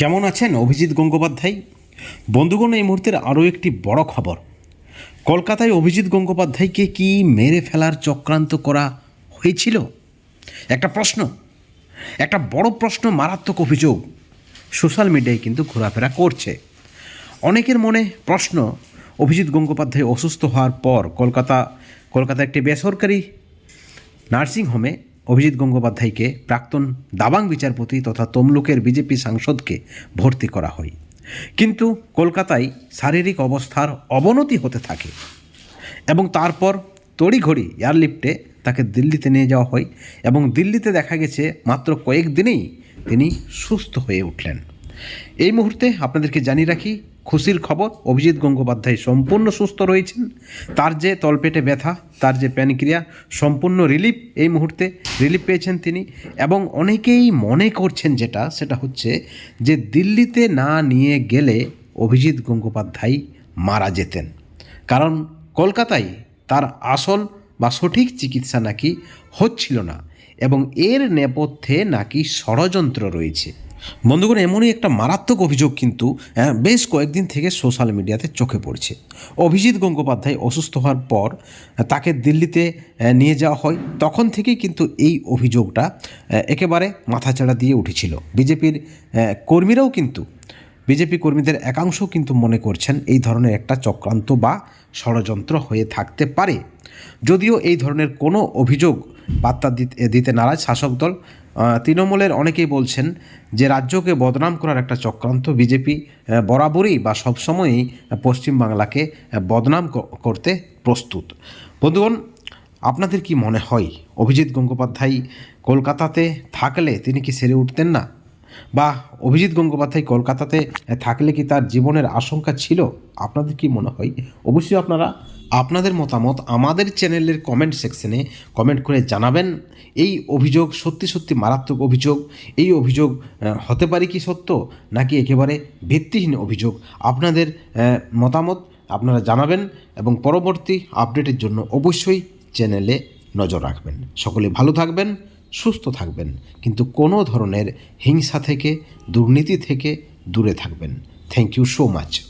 কেমন আছেন অভিজিৎ গঙ্গোপাধ্যায়? বন্ধুগণ, এই মুহূর্তের আরও একটি বড় খবর। কলকাতায় অভিজিৎ গঙ্গোপাধ্যায়কে কি মেরে ফেলার চক্রান্ত করা হয়েছিল? একটা প্রশ্ন। একটা বড় প্রশ্ন, মারাত্মক অভিযোগ। সোশ্যাল মিডিয়ায় কিন্তু ঘোরাফেরা করছে। অনেকের মনে প্রশ্ন, অভিজিৎ গঙ্গোপাধ্যায় অসুস্থ হওয়ার পর কলকাতা কলকাতা একটি বেসরকারি নার্সিংহোমে অভিজিৎ গঙ্গোপাধ্যায়কে প্রাক্তন দাবাং বিচারপতি তথা তমলুকের বিজেপি সাংসদকে ভর্তি করা হয়। কিন্তু কলকাতায় শারীরিক অবস্থার অবনতি হতে থাকে এবং তারপর তড়িঘড়ি এয়ারলিফটে তাকে দিল্লিতে নিয়ে যাওয়া হয় এবং দিল্লিতে দেখা গেছে মাত্র কয়েক দিনেই তিনি সুস্থ হয়ে উঠলেন। এই মুহূর্তে আপনাদেরকে জানিয়ে রাখি খুশির খবর, অভিজিৎ গঙ্গোপাধ্যায় সম্পূর্ণ সুস্থ রয়েছেন। তার যে তলপেটে ব্যথা, তার যে প্যানক্রিয়া, সম্পূর্ণ রিলিফ এই মুহূর্তে রিলিফ পেয়েছেন তিনি এবং অনেকেই মনে করছেন যেটা, সেটা হচ্ছে যে দিল্লিতে না নিয়ে গেলে অভিজিৎ গঙ্গোপাধ্যায় মারা যেতেন। কারণ কলকাতায় তার আসল বা সঠিক চিকিৎসা নাকি হচ্ছিল না এবং এর নেপথ্যে নাকি ষড়যন্ত্র রয়েছে। বন্ধুগণ, এমনই একটা মারাত্মক অভিযোগ কিন্তু বেশ কয়েকদিন থেকে সোশ্যাল মিডিয়াতে চোখে পড়ছে। অভিজিৎ গঙ্গোপাধ্যায় অসুস্থ হওয়ার পর তাকে দিল্লিতে নিয়ে যাওয়া হয়। তখন থেকেই কিন্তু এই অভিযোগটা একেবারে মাথাচাড়া দিয়ে উঠেছিল। বিজেপির কর্মীরাও কিন্তু বিজেপি কর্মীদের একাংশ কিন্তু মনে করছেন এই ধরনের একটা চক্রান্ত বা ষড়যন্ত্র হয়ে থাকতে পারে। যদিও এই ধরনের কোনো অভিযোগ বার্তা দিতে নারাজ শাসক দল তৃণমূলের অনেকেই বলছেন যে রাজ্যকে বদনাম করার একটা চক্রান্ত বিজেপি বরাবরই বা সবসময়ই পশ্চিমবাংলাকে বদনাম করতে প্রস্তুত। বন্ধুগণ, আপনাদের কি মনে হয়, অভিজিৎ গঙ্গোপাধ্যায় কলকাতাতে থাকলে তিনি কি সেরে উঠতেন না? বা অভিজিৎ গঙ্গোপাধ্যায় কলকাতাতে থাকলে কি তার জীবনের আশঙ্কা ছিল? আপনাদের কি মনে হয়? অবশ্যই আপনারা আপনাদের মতামত আমাদের চ্যানেলের কমেন্ট সেকশনে কমেন্ট করে জানাবেন। এই অভিযোগ সত্যি সত্যি মারাত্মক অভিযোগ। এই অভিযোগ হতে পারে কি সত্য নাকি একেবারে ভিত্তিহীন অভিযোগ? আপনাদের মতামত আপনারা জানাবেন এবং পরবর্তী আপডেটের জন্য অবশ্যই চ্যানেলে নজর রাখবেন। সকলে ভালো থাকবেন। সুস্থ থাকবেন, কিন্তু কোনো ধরনের হিংসা থেকে, দুর্নীতি থেকে দূরে থাকবেন। Thank you so much